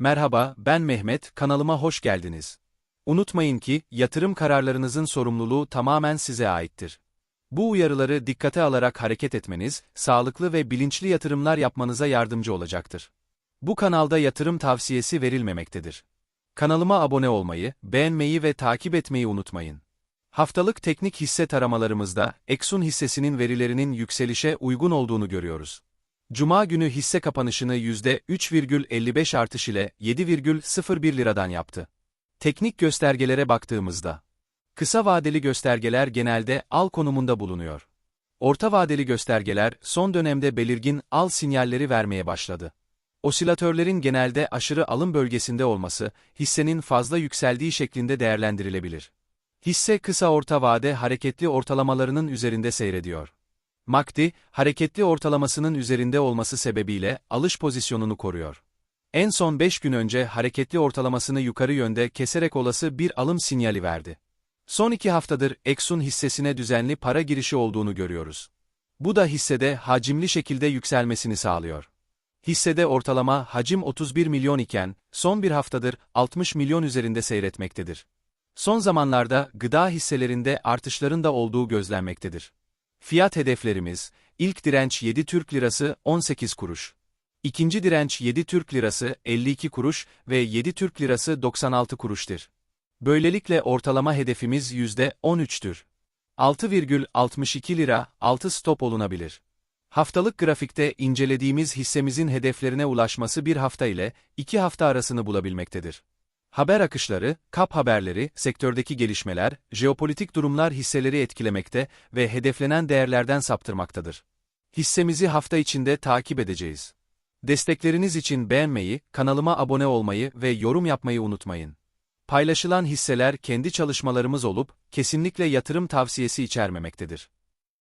Merhaba, ben Mehmet, kanalıma hoş geldiniz. Unutmayın ki, yatırım kararlarınızın sorumluluğu tamamen size aittir. Bu uyarıları dikkate alarak hareket etmeniz, sağlıklı ve bilinçli yatırımlar yapmanıza yardımcı olacaktır. Bu kanalda yatırım tavsiyesi verilmemektedir. Kanalıma abone olmayı, beğenmeyi ve takip etmeyi unutmayın. Haftalık teknik hisse taramalarımızda, Exxon hissesinin verilerinin yükselişe uygun olduğunu görüyoruz. Cuma günü hisse kapanışını %3,55 artış ile 7,01 liradan yaptı. Teknik göstergelere baktığımızda, kısa vadeli göstergeler genelde al konumunda bulunuyor. Orta vadeli göstergeler son dönemde belirgin al sinyalleri vermeye başladı. Osilatörlerin genelde aşırı alım bölgesinde olması, hissenin fazla yükseldiği şeklinde değerlendirilebilir. Hisse kısa orta vade hareketli ortalamalarının üzerinde seyrediyor. MACD, hareketli ortalamasının üzerinde olması sebebiyle alış pozisyonunu koruyor. En son 5 gün önce hareketli ortalamasını yukarı yönde keserek olası bir alım sinyali verdi. Son 2 haftadır Exxon hissesine düzenli para girişi olduğunu görüyoruz. Bu da hissede hacimli şekilde yükselmesini sağlıyor. Hissede ortalama hacim 31 milyon iken, son bir haftadır 60 milyon üzerinde seyretmektedir. Son zamanlarda gıda hisselerinde artışların da olduğu gözlenmektedir. Fiyat hedeflerimiz, ilk direnç 7 Türk Lirası 18 kuruş. İkinci direnç 7 Türk Lirası 52 kuruş ve 7 Türk Lirası 96 kuruştur. Böylelikle ortalama hedefimiz %13'tür. 6,62 lira 6 stop olunabilir. Haftalık grafikte incelediğimiz hissemizin hedeflerine ulaşması bir hafta ile iki hafta arasını bulabilmektedir. Haber akışları, kap haberleri, sektördeki gelişmeler, jeopolitik durumlar hisseleri etkilemekte ve hedeflenen değerlerden saptırmaktadır. Hissemizi hafta içinde takip edeceğiz. Destekleriniz için beğenmeyi, kanalıma abone olmayı ve yorum yapmayı unutmayın. Paylaşılan hisseler kendi çalışmalarımız olup, kesinlikle yatırım tavsiyesi içermemektedir.